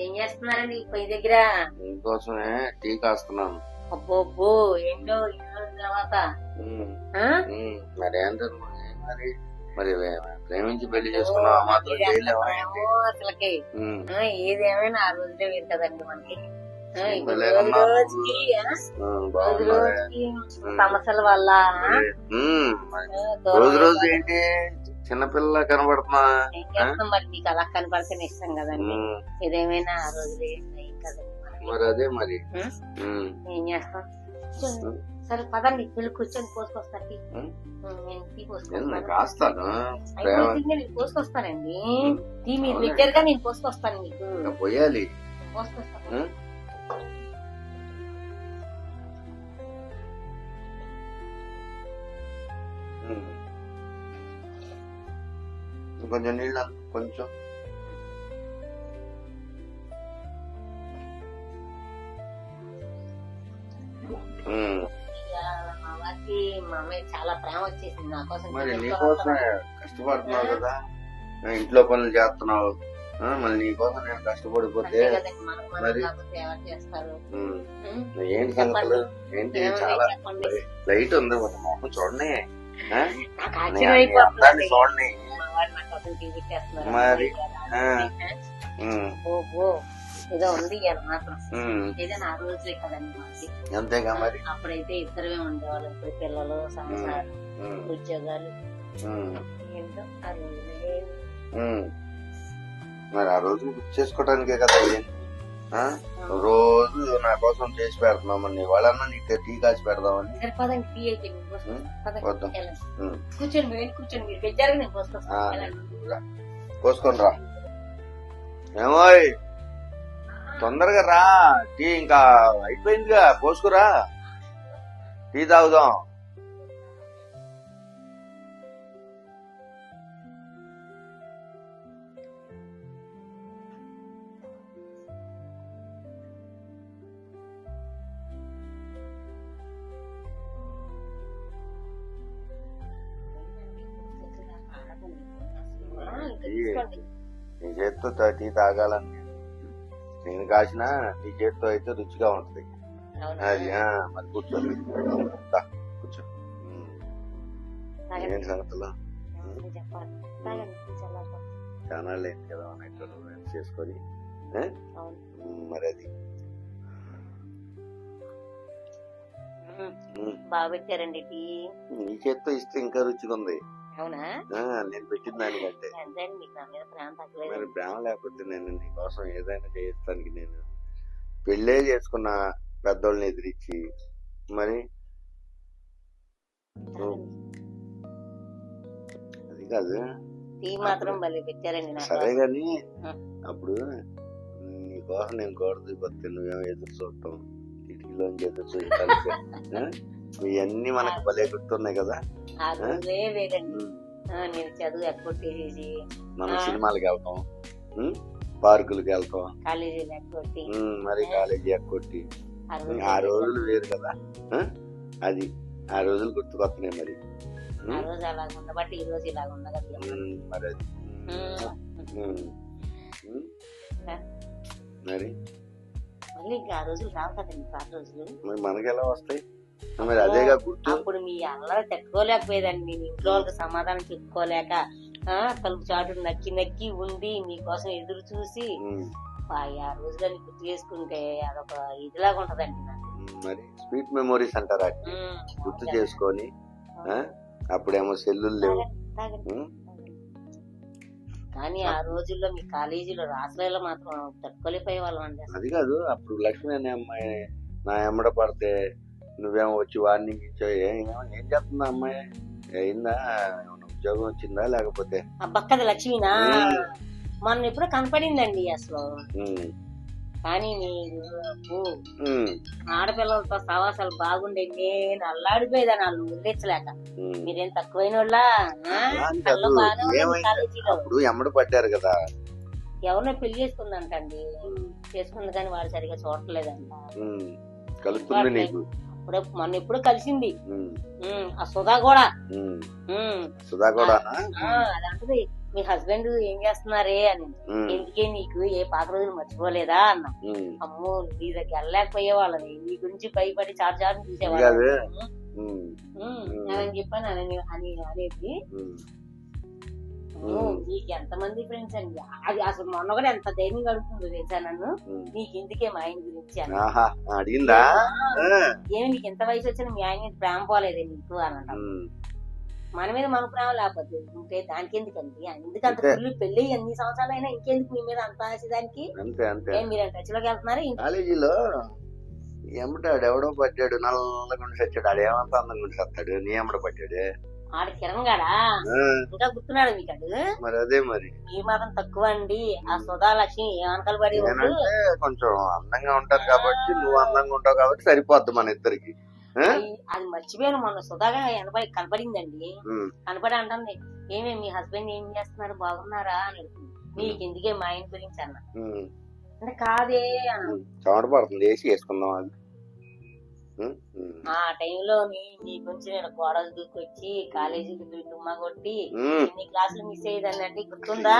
ఏం చేస్తున్నారండి పొయ్యి దగ్గర? నీకోసమే టీ కాస్తున్నాను. అబ్బో అబ్బో ఏంటో తర్వాత? ఉమ్, మరి మరి? మరి ప్రేమించి పెళ్ళి చేసుకున్నావు? మాత్రం చేయలేవా అసలుకి? ఏదేమైనా ఆ రోజులే వేరు కదండి మనకి. రోజు రోజు సమస్యల వల్ల రోజు రోజు ఏంటి? చిన్నపిల్ల కనబడుతున్నా మరి? మీకు అలా కనపడితే ఇష్టం కదండి. ఉమ్, ఏదేమైనా ఆ మనకి. మరి అదే మరి. ఏం చేస్తాం. సరే పదండి. వెళ్ళి కూర్చొని? ఉం, నేను నేను. టీ మీరు? పెట్టారుగా నేను పోసుకొస్తాను మీకు. పోయాలి. కొంచెం నీళ్ళ కొంచెం. చాలా ప్రేమ వచ్చేసింది నా కోసం. మరి నీకోసమే. కష్టపడుతున్నావు కదా. ఇంట్లో పనులు చేస్తున్నావు. మళ్ళీ నీకోసం నేను కష్టపడిపోతే మరి? ఏంటి సంగతులు? ఏంటి? చాలా. లైట్ ఉంది ఒక మొహం చూడండి. నీ- నీ చూడండి. నా కోసం మరి? ఆ. ఏదో ఉంది ఏదైనా రోజులే కదండి అంతేగా మరి? అప్పుడైతే ఇద్దరమే ఉండేవాళ్ళం. ఇప్పుడు పిల్లలు సంసారం ఉద్యోగాలు. ఏంటో ఆ రోజులే. ఉమ్. మరి ఆ రోజు గుర్తు చేసుకోవడానికే కదా? రోజు నా కోసం చేసి పెడుతున్నావు మరి నీ వాళ్ళన్నా నీకు టీ కాచి పెడదామని. వద్దాం. వెళ్ళండి. రా. ఏమోయ్ తొందరగా రా. టీ ఇంకా అయిపోయిందిగా పోసుకురా. టీ తాగుదాం. నీ చేతితో టీ తాగాలని నేను. కాసిన నీ చేతితో అయితే రుచిగా ఉంటది? అది మరి కూర్చో దా, కూర్చో. ఏంటి సంగతులు. చాలా లేదు కదా అన్నట్టు నువ్వు చేసుకొని. మరి అది. బాగా పెట్టారండి టీ. నీ చేతితో ఇస్తే ఇంకా రుచిగా ఉంది. అవునా? నేను పెట్టిన దానికంటే మరి ప్రేమ లేకపోతే నేను నీ కోసం ఏదైనా చేయడానికి నేను పెళ్ళే చేసుకున్న పెద్దోళ్ళని ఎదిరించి మరి? అది కాదు. సరే గాని. అప్పుడు నీ కోసం నేను గోడ దిగొస్తే నువ్వేమో ఎదురు చూడటం? కిటికీలోంచి ఎదురు చూడాలి ఇవన్నీ మనకు భలే గుర్తున్నాయి కదా. నేను చదువు మనం. సినిమాలకు వెళ్తాం. పార్కులకు వెళ్తాం. మరి కాలేజీ ఎక్కొట్టి ఆ రోజులే వేరు. కదా? అది. ఆ రోజులు గుర్తుకొస్తున్నాయి మరి. మరి మళ్ళీ ఇంకా ఆ రోజులు రావు కదండి పాత రోజులు. మరి మనకి ఎలా వస్తాయి? మరి అదేగా గుర్తు అప్పుడు మీ అల్లరి తట్టుకోలేకపోయేదండి మీ ఇంట్లో వాళ్ళకి సమాధానం చెప్పుకోలేక ఆ తలుపు చాటు నక్కి నక్కి ఉండి మీకోసం ఎదురు చూసి ఆ రోజులని గుర్తు చేసుకుంటే అదొక ఇదిలాగా ఉంటదండి నాకు మరి స్వీట్ మెమోరీస్ అంటారా. గుర్తు చేసుకొని? అప్పుడేమో సెల్లులు లేవు. కానీ ఆ రోజుల్లో మీ కాలేజీలో రాసలేలో మాత్రం తట్టుకోలేకపోయే వాళ్ళం అండి. అది కాదు అప్పుడు లక్ష్మి అనే అమ్మాయి నా ఎమ్మడ పడితే నువ్వేమో వచ్చి వార్నింగ్ ఇచ్చావు ఏం ఏం చేస్తుందా అమ్మాయి? అయిందా? ఉద్యోగం వచ్చిందా లేకపోతే? ఆ బక్కది లక్ష్మినా. మొన్న ఎప్పుడో కనపడిందండి అసలు. కానీ మీరు ఆడపిల్లలతో సవాసాలు బాగుండే నేను అల్లాడిపోయేదాన్ని వాళ్ళు వదిలేచ్చలేక. ఉమ్. మీరేం తక్కువైన వాళ్ళ ఎమ్మడ పడ్డారు కదా. ఎవరినో పెళ్ళి చేసుకుందంటండి. చేసుకుంది కానీ వాడు సరిగా చూడట్లేదంట. కలుస్తుంది నీకు. అప్పుడు మొన్న ఎప్పుడు కలిసింది. ఆ సుధా కూడా. సుధా కూడా? ఆ, అది అంటది మీ హస్బెండ్ ఏం చేస్తున్నారే అని. ఎందుకే నీకు ఏ పాత రోజులు మర్చిపోలేదా అన్న. అమ్మో నీ దగ్గర వెళ్ళలేకపోయేవాళ్ళని నీ గురించి భయపడి చాటు కాదు. చూసేవాళ్ళు అని చెప్పాను అని అని అనేది నీకు ఎంతమంది ఫ్రెండ్స్ అండి? అది అసలు మొన్న కూడా ఎంత ధైర్యం కలుగుతుందో తెలుసా నన్ను. నీకు ఎందుకే మా ఆయన గురించి అని. అడిగిందా. ఏమి నీకు ఎంత వయసు వచ్చినా మీ ఆయన మీద ప్రేమ పోలేదే నీకు అని అంటాం. మన మీద మన ప్రేమ లేకపోతే ఉంటే దానికి ఎందుకండి? ఎందుకు అంత. ఫుల్ పెళ్ళి ఎన్ని సంవత్సరాలు అయినా ఇంకెందుకు మీ మీద అంత ఆశ దానికి? అంతే అంతే. ఏం మీరు టచ్లోకి వెళ్తున్నారా ఇంక కాలేజీలో ఎమ్మటాడు ఎవడో పడ్డాడు నల్లగా ఉండి చచ్చాడు ఆడు ఏమంత అందంగా చస్తాడు నీ ఎమ్మడ పడ్డాడు ఆడ కిరణ్ గాడా ఇంకా గుర్తున్నాడు మీకు అది మరి అదే మరి. ఈ మాత్రం తక్కువ అండి. ఆ సుధా లక్ష్మి ఏమనకలు పడి కొంచెం అందంగా ఉంటాను కాబట్టి నువ్వు అందంగా ఉంటావు కాబట్టి సరిపోద్ది మన ఇద్దరికి? అది- మర్చిపోయాను మొన్న సుధాగా కనపడి కనపడిందండి. కనపడి అంటుంది ఏమే మీ హస్బెండ్ ఏం చేస్తున్నారు? బాగున్నారా? అని అడుగుతుంది. నీకు ఎందుకే మా ఆయన గురించి అన్న? అంటే కాదే. చెమట పడుతుంది వేసి వేసుకుందాం అది. ఆ టైంలో నీ నీ గురించి నేను గోడలు దూకొచ్చి కాలేజీకి దుమ్మా కొట్టి. ఎన్ని క్లాసులు మిస్ అయ్యేదాన్ని గుర్తుందా?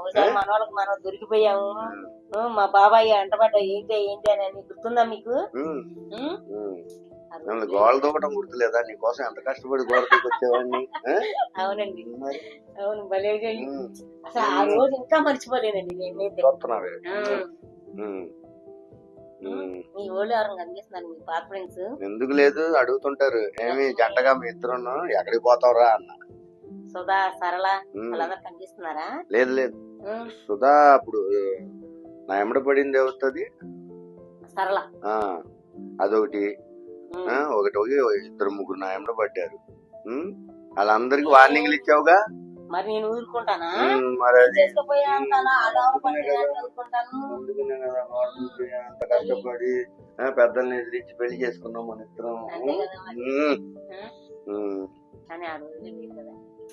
ఒకసారి మన వాళ్ళకి మనం దొరికిపోయాము. మా బాబాయ్ అంటబడ్డ ఏంటి ఏంటి అని అని గుర్తుందా మీకు? నన్ను గోడ దూకటం గుర్తులేదా? నీకోసం ఎంత కష్టపడి గోడ దూకొచ్చేవాడిని? అవునండి. అవును భలే అసలు ఆ రోజు ఇంకా మర్చిపోలేనండి నేనైతే. మీ ఎవరైనా కనిపిస్తున్నారు? మీ పాత ఫ్రెండ్స్ ఎందుకు లేదు? అడుగుతుంటారు. ఏమి జంటగా మీ ఇద్దరు ఎక్కడికి పోతావురా అన్న. సుధా సరళ వాళ్ళందరూ కనిపిస్తున్నారా? లేదు లేదు. సుధా అప్పుడు నా ఎమ్మడ పడింది అవుతుంది సరళ. అదొకటి. ఒకటి ఇద్దరు ముగ్గురు నా ఎమ్మడ పడ్డారు. వాళ్ళందరికి వార్నింగ్లు ఇచ్చావుగా? మరి నేను ఊరుకుంటానా? అంత కష్టపడి పెద్దల్ని ఎదిరించి పెళ్ళి చేసుకున్నాం మన ఇద్దరం.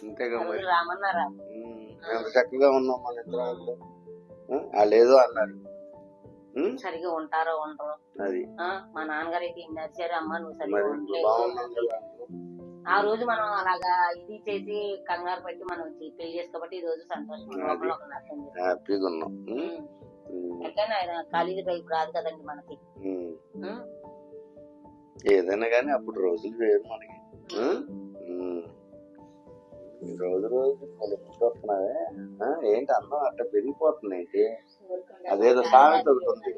అంతేగా మరి. రామన్నారా ఎంత చక్కగా ఉన్నాం మన ఇద్దరం వాళ్ళు ఏదో అన్నారు. సరిగా ఉంటారో ఉండరు. అది. ఆ, మా నాన్నగారు అయితే ఇన్ని నచ్చారు అమ్మ నువ్వు సరిగా ఉండలేదు. ఆ రోజు మనం అలాగా ఇది చేసి కంగారు పెట్టి మనం పెళ్ళి చేసుకోబట్టి ఈ రోజు సంతోషం. హ్యాపీగా ఉన్నాం. ఎట్లయినా ఆయన రాదు కదండి మనకి? ఏదైనా కానీ అప్పుడు రోజులు వేరు మనకి. రోజు రోజు వస్తున్నావే. ఏంటి అన్నం అట్ట పెరిగిపోతుంది ఏంటి? అదేదో సామెత ఒకటి ఉంది.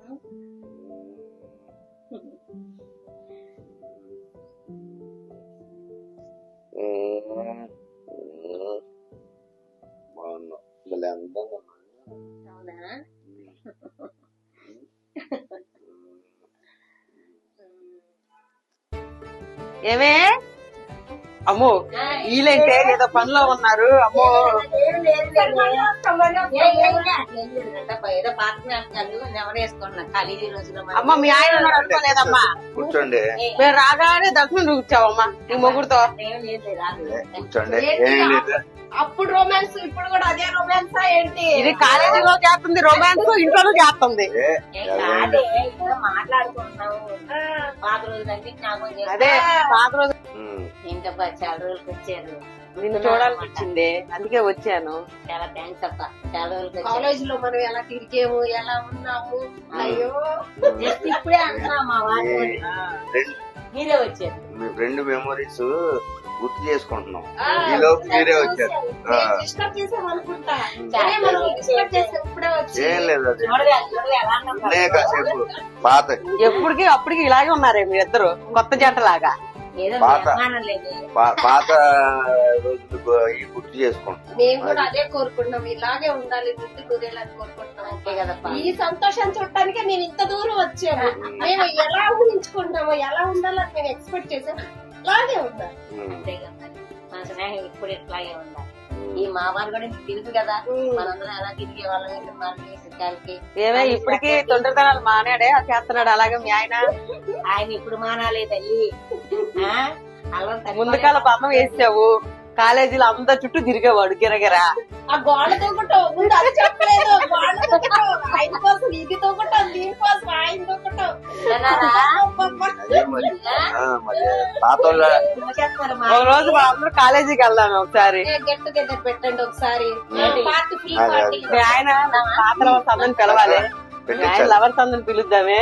ఆ, ఉమ్, ఉం? మీరు మాత్రం తక్కువ అయింది ఉమ్. ఉండండి ఉమ్, ఉమ్. అమ్మో వీళ్ళంటే ఏదో పనిలో ఉన్నారు. అమ్మో. అమ్మ మీ ఆయన అనుకోలేదమ్మా. కూర్చోండి. మేము రాగానే దర్శనం చూపించావమ్మా. నీ మొగుడుతో. ఏం లేదు, రాదు. కూర్చోండి అప్పుడు రొమాన్స్ ఇప్పుడు కూడా అదే రొమాన్స్ ఏంటి? ఇది కాలేజీలో చేస్తుంది రొమాన్స్ ఇంట్లోనూ చేస్తుంది మాట్లాడుకుంటున్నాము పాత చేస్తాం. అదే పాత రోజు ఏంటబ్బా చాలా రోజులకి వచ్చారు నిన్ను చూడాలనిపించింది. అందుకే వచ్చాను. చాలా థ్యాంక్స్ అప్ప చాలా రోజులకి కాలేజ్లో మనం ఎలా తిరిగాము ఎలా ఉన్నాము? అయ్యో. జస్ట్ ఇప్పుడే అంటున్నా మా మీరే వచ్చారు. మీ ఫ్రెండ్ మెమరీస్ గుర్తు చేసుకుంటున్నాం. ఈ లోపు మీరే వచ్చారు. ఆ, డిస్టర్బ్ చేసాం అనుకుంటా చాలా సరే మనం డిస్టర్బ్ చేసాం ఇప్పుడే వచ్చి ఏం లేదు అది కాసేపు పాత. ఎప్పటికి అప్పటికి ఇలాగే ఉన్నారే మీరిద్దరు కొత్త జంట లాగా పాత. పాత రోజులు గుర్తు చేసుకుంటున్నాం. మేము కూడా అదే కోరుకుంటున్నాం. ఇలాగే ఉండాలి ముందు కుదేలని కోరుకుంటున్నాం. అంతే కదప్ప. ఈ సంతోషం చూడటానికే మేము ఇంత దూరం వచ్చాము మేము ఎలా ఊహించుకుంటామో ఎలా ఉండాలని మేము ఎక్స్పెక్ట్ చేసాం. అలాగే ఉండాలి. అంతే కదా మన స్నేహం ఇప్పుడు ఇట్లాగే ఉండాలి. ఈ మా వారు కూడా మీకు తెలుసు కదా మనందరం ఎలా తిరిగే వాళ్ళం సిద్ధాలకి ఏమే ఇప్పటికి తొందరతనాలు మానాడే అది చేస్తున్నాడు అలాగే మీ ఆయన. ఆయన ఇప్పుడు మానాలే తల్లి. ముందుకాల బమ్మ వేసావు. కాలేజీలో అంతా చుట్టూ తిరిగేవాడు గిరగిరా. ఆ గోడ ముందు అది చెప్పలేదు. గోడ దూకటం ఆయన కోసం ఇది ఆయన ఒక రోజు మా అందరూ కాలేజీకి వెళ్దాం ఒకసారి. గెట్ టుగెదర్ పెట్టండి ఒకసారి. ఆయన పాత లవర్స్ అందరిని పిలవాలి. ఆయన లవర్స్ అందరిని పిలుద్దామే.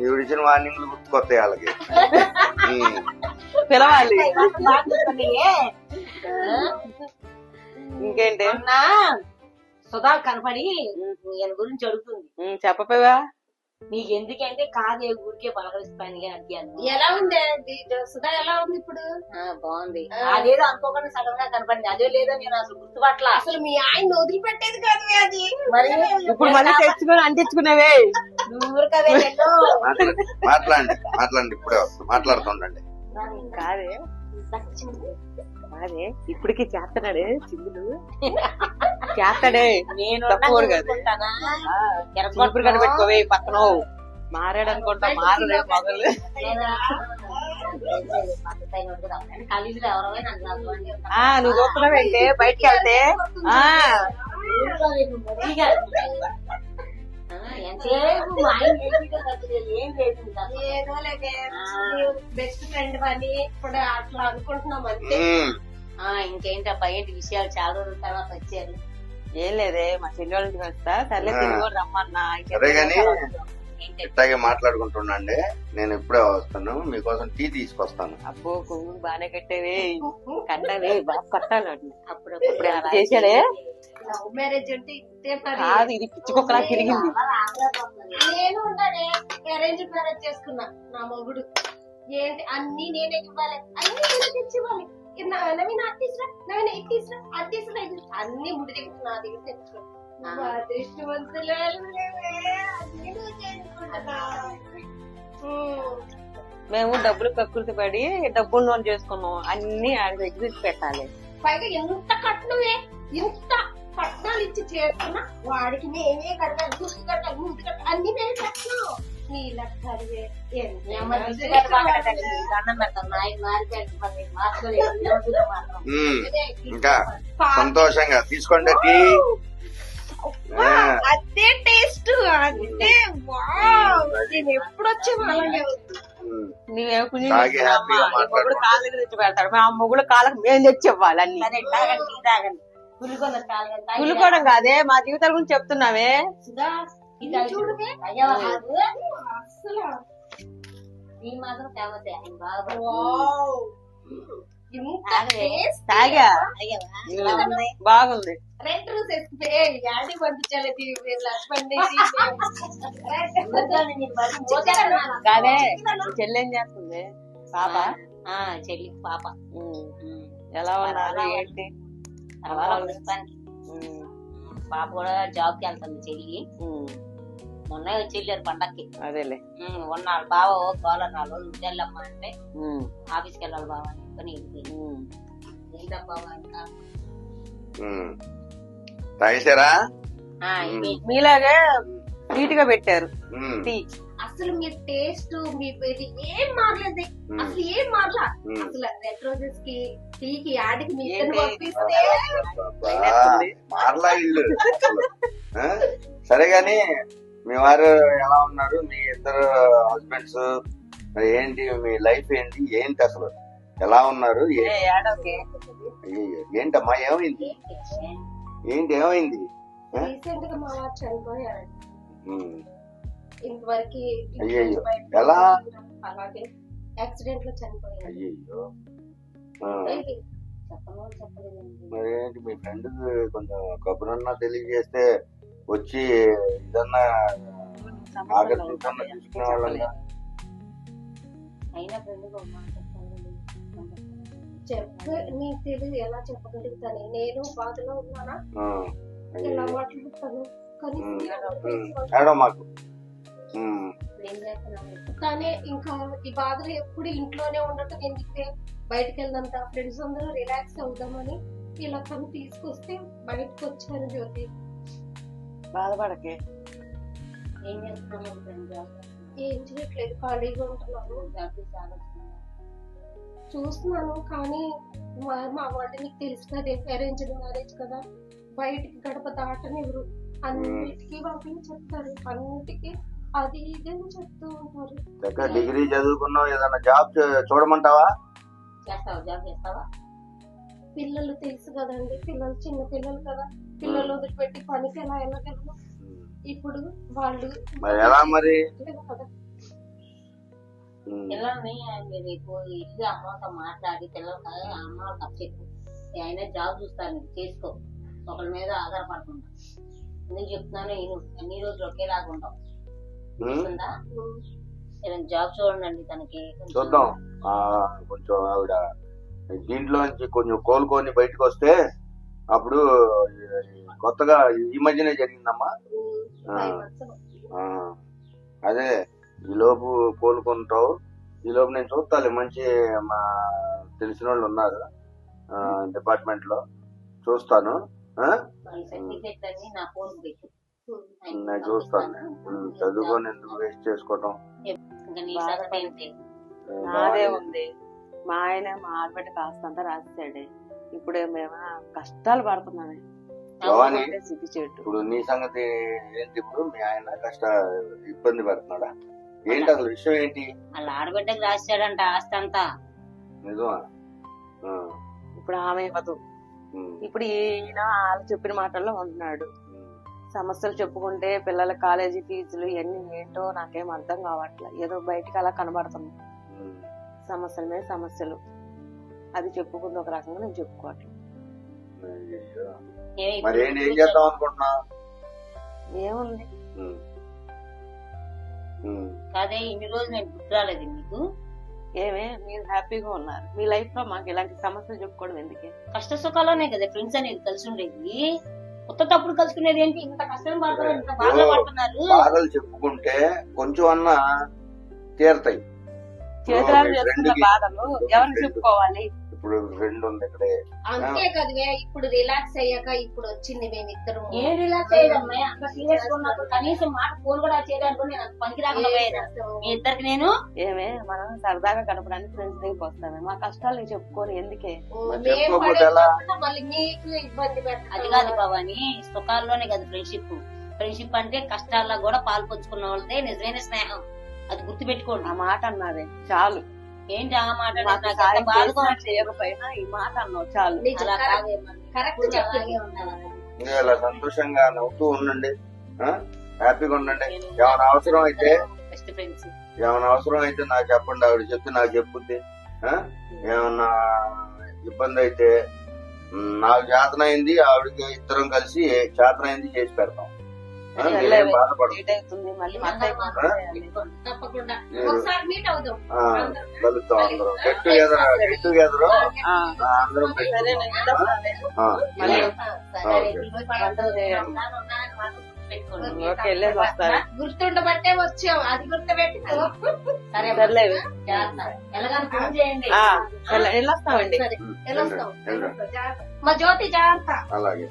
ఈవిడ ఇచ్చిన వార్నింగ్లు గుర్తుకొస్తాయి వాళ్ళకి. పిలవాలి. ఇంకేంటి? సుధా కనపడి ఈయన గురించి అడుగుతుంది. ఉమ్, చెప్పపోవా? నీకు ఎందుకంటే కాదే ఊరికే పలకరిస్తాను అడిగాను ఎలా ఉంది? సుధా ఎలా ఉంది ఇప్పుడు? ఆ, బాగుంది. అదేదో అనుకోకుండా సడన్గా కనపడింది. అదే లేదో నేను అసలు గుర్తుపట్ల అసలు మీ ఆయన వదిలిపెట్టేది కాదు అది. మరి ఇప్పుడు మళ్ళీ తెచ్చుకొని అంటించుకునేవే. మాట్లాడండి మాట్లాడండి మాట్లాడండి ఇప్పుడే మాట్లాడుతుండండి. కాదే కాదే ఇప్పటికి చేస్తున్నాడే చిందులు. చేస్తాడే నేను తక్కువ కాదు అనుకుంటానా? చీపురు కట్ట పెట్టుకోవే పక్కన. మారాడు అనుకుంటా మారలే మొదలు నువ్వు చూస్తున్నావేంటే బయటికి వెళ్తే? ఏదో బెస్ట్ ఫ్రెండ్ అని ఇప్పుడు అట్లా అనుకుంటున్నాం అంతే. ఉమ్. ఆ, ఇంకేంటబ్బా ఏంటి విషయాలు? చాలా రోజుల తర్వాత వచ్చారు. ఏం లేదే మా చెల్లి వాళ్ళ ఇంటికి వస్తా సర్లే. తిరిగి రమ్మన్నా. సరే గాని ఏంటి? ఇట్లాగే మాట్లాడుకుంటుండండి. నేను ఇప్పుడే వస్తాను మీకోసం టీ తీసుకొస్తాను. అబ్బో కొంగు బానే కట్టేవే కట్టవే బాగా కట్టాలి. అప్పుడప్పుడు చేశాడే? లవ్ మ్యారేజ్ అంటే ఇంతే కాదు ఇది తిరిగింది. నేను ఉన్నానే అరేంజ్ మ్యారేజ్ చేసుకున్నా నా మొగుడు. ఏంటి? అన్ని నేనే ఇవ్వాలి. అన్ని నేనే నవీన్ అది తీసురా నవీన్ ఇది తీసురా అది తీసురా ఇది తీసురా. అన్ని ముడి దగ్గర నా దగ్గర తెచ్చుకో అదృష్టవంతులే. మేము. డబ్బులు కక్కుర్తి పడి డబ్బులు లోన్ చేసుకున్నాం. అన్ని ఆడ దగ్గర పెట్టాలి. పైగా ఎంత కట్నమే ఎంత? కట్నాలు ఇచ్చి చేసుకున్నా వాడికి మేమే కట్టాలి గుర్తు కట్టాలి ముందు అన్ని కట్టినాం నీ లెక్కలే మీ అమ్మ దిష్టి పెట్టి పక్కన పెట్టండి. దండం పెడతాను. నా ఆయన మారిపోయాడు. మరి నేను. ఉమ్. ఇంకా సంతోషంగా తీసుకోండి. అదే టేస్ట్ అదే వావ్ నేను ఎప్పుడు వచ్చే అలాగే ఉంది. ఉమ్. నీవేమో పుణ్యం తాగి చేసుకున్నావా? హ్యాపీగా నీ మొగుడు మాట్లాడు. కాళ్ళ దగ్గర తెచ్చి పెడతాడు మా మొగుడు కాళ్ళకి మేము తెచ్చి ఇవ్వాలి అన్ని తాగండి తాగండి కులుకోవడం కాదే మా జీవితాల గురించి చెప్తున్నావే. తాగి? బాగుంది. రెడ్ యాడి పంపించాలి. కాదే చెల్లి ఏం చేస్తుంది? పాప? ఆ, చెల్లి పాప. ఎలా ఉన్నారు? ఏంటి? తర్వాత ప్రస్తుతానికి ఉమ్. పాప కూడా జాబ్కి వెళ్తుంది చెల్లి. మొన్న వచ్చి వెళ్ళారు పండక్కి అదేలే ఉమ్, ఉన్నాడు బావ గోల నాలుగు రోజులు వెళ్ళమ్మా అంటే. ఆఫీస్కి వెళ్ళాలి బావ అని. ఏంటా బావ ఇంకా. తాగేశారా మీలాగే నీట్గా పెట్టారు. టీ అసలు మీ టేస్ట్ మీ ఇది ఏం మారలేదు. అసలు ఏం మారలా. అసలు రెడ్ రోజెస్కి టీకి యాడికి మీ మార్లా ఇల్లు? సరే గాని మీ వారు ఎలా ఉన్నారు? మీ ఇద్దరు హస్బెండ్స్ మరి ఏంటి మీ లైఫ్ ఏంటి? ఏంటి అసలు? ఎలా ఉన్నారు? ఏంటమ్మా ఏమైంది? ఏంటి? ఏమైంది? రీసెంట్గా మా వారు చనిపోయారు. ఇంతవరకు అయ్యయ్యో. ఎలా? అలాగే యాక్సిడెంట్లో చనిపోయారు అయ్యయ్యో. ఆ, ఏంటి? చెప్పను చెప్పలేదండి. మరి ఏంటి మీ ఫ్రెండ్ కొంచెం కబురన్నా తెలియజేస్తే వచ్చి ఇదన్నా చూసుకునే వాళ్ళంగా అయినా ఫ్రెండ్గా ఉన్నా చెప్ప నీకు తెలియదు ఎలా చెప్పగలుగుతాను. నేను బాధలో ఉన్నానా? ఎలా. మాట్లాడతాను కానీ మాకు కానీ ఇంకా ఈ బాధలు ఎప్పుడు ఇంట్లోనే ఉండటం ఎందుకే? బయటకు వెళ్దాంత ఫ్రెండ్స్ అందరూ రిలాక్స్ అవుదామని ఇలా తను తీసుకొస్తే బయటకు వచ్చాను జ్యోతి. బాధపడకే. ఏం చేస్తున్నాను ఏం చేయట్లేదు ఖాళీగా ఉంటున్నాను. చూస్తున్నాను కానీ మా వాళ్ళు నీకు తెలుసు కదే అరేంజ్ మ్యారేజ్ కదా. బయటికి గడప దాటనివ్వరు. అన్నిటికీ పంపించి చెప్తారు అన్నిటికీ అది ఇది అని చెప్తూ ఉంటారు ఎక్కడ డిగ్రీ చదువుకున్నావు ఏదైనా జాబ్ చూడమంటావా? చేస్తావా? జాబ్ చేస్తావా? పిల్లలు తెలుసు కదండి పిల్లలు చిన్న పిల్లలు కదా. పిల్లలు వదిలిపెట్టి పనికి ఎలా వెళ్ళగలరు ఇప్పుడు వాళ్ళు మరి ఎలా మరి. పిల్లల్ని ఎక్కువ ఇల్లు అమ్మతో మాట్లాడి పిల్లలకి అమ్మ తప్పు చెప్పు. అయినా జాబ్ చూస్తాను చేసుకో. ఒకరి మీద ఆధారపడకుండా. ఎందుకు చెప్తున్నాను నేను అన్ని రోజులు ఒకేలాగా ఉండవు. జాబ్ చూడండి తనకి. కొంచెం. చూద్దాం. కొంచెం ఆవిడ దీంట్లోంచి కొంచెం కోలుకొని బయటకు వస్తే అప్పుడు కొత్తగా ఈ మధ్యనే జరిగిందమ్మా. అదే ఈ లోపు కోలుకుంటావు. ఈ లోపు నేను చూస్తాలే మంచి మా తెలిసిన వాళ్ళు ఉన్నారు డిపార్ట్మెంట్లో. చూస్తాను నేను. చూస్తాను చదువుకొని ఎందుకు వేస్ట్ చేసుకోవటం? నాదే ఉంది. మా ఆయన మా ఆడబిడ్డ కాస్తంత రాసాడే ఇప్పుడు మేము కష్టాలు పడుతున్నామే. ఇప్పుడు నీ సంగతి ఏంటి ఇప్పుడు? మీ ఆయన కష్ట ఇబ్బంది పడుతున్నాడా? ఏంటి అసలు విషయం ఏంటి? వాళ్ళ ఆడబిడ్డకి రాశాడంట ఆస్తి అంతా. నిజమా? ఇప్పుడు ఆమె ఇవ్వదు. ఇప్పుడు ఈయన వాళ్ళు చెప్పిన మాటల్లో ఉంటున్నాడు. సమస్యలు చెప్పుకుంటే పిల్లల కాలేజీ ఫీజులు ఇవన్నీ ఏంటో నాకేం అర్థం కావట్లే. ఏదో బయటికి అలా కనబడుతుంది. సమస్యల మీద సమస్యలు. అది చెప్పుకుంది ఒక రకంగా నేను చెప్పుకోవట్లేదు ఏముంది? ఇన్ని రోజులు నేను గుర్తు రాలేదు నీకు ఏమే? మీరు హ్యాపీగా ఉన్నారు. మీ లైఫ్లో మాకు ఇలాంటి సమస్యలు చెప్పుకోవడం ఎందుకే? కష్ట సుఖాల్లోనే కదా ఫ్రెండ్స్ అనేది కలిసి ఉండేది. కొత్త తప్పుడు కలుసుకునేది ఏంటి? ఇంత కష్టం పడుతున్నారు ఇంత బాధ పడుతున్నారు. బాధలు చెప్పుకుంటే కొంచెం అన్నా తీరతాయి. ఫ్రెండ్కి- బాధలు ఎవరికి చెప్పుకోవాలి? ఇప్పుడు ఫ్రెండ్ ఉంది ఇక్కడే. అంతే కదవే ఇప్పుడు రిలాక్స్ అయ్యాక ఇప్పుడు వచ్చింది మేమిద్దరం ఏ రిలాక్స్ అయ్యేదమ్మా అంత సీరియస్ ఉన్నప్పుడు కనీసం మాట ఫోన్ కూడా చేయడానికి నేను అంత పనికి మీ ఇద్దరికి నేను? ఏమే మనం సరదాగా గడపడానికి ఫ్రెండ్స్ దగ్గరికి వస్తామే మా కష్టాలు నీకు చెప్పుకోని ఎందుకే? మళ్ళీ మీకు ఇబ్బంది అది కాదు భవాని సుఖాల్లోనే కదా ఫ్రెండ్షిప్ ఫ్రెండ్షిప్ అంటే కష్టాల్లో కూడా పాలు పంచుకున్న వాళ్ళదే నిజమైన స్నేహం. అది గుర్తు పెట్టుకోండి ఆ మాట అన్నదే చాలు. ఏంటి ఆ మాట. చేయకపోయినా ఈ మాట అన్నావు చాలు. మీరు ఇలా సంతోషంగా నవ్వుతూ ఉండండి? హ్యాపీగా ఉండండి. ఏమైనా అవసరం అయితే ఏమైనా అవసరం అయితే నాకు చెప్పండి. ఆవిడ చెప్తే నాకు చెప్పుద్ది? ఏమన్నా ఇబ్బంది అయితే నాకు చేతనైంది. ఆవిడకి ఇద్దరం కలిసి చేతనైంది చేసి పెడతాం. కలుద్దాం అందరం. గెట్ టుగెదర్ గెట్ టుగెదర్ అందరం గుర్తుండబట్టే వచ్చాం అది సరే వెళ్ళొస్తామండి. మా జ్యోతి జాగ్రత్త. అలాగే.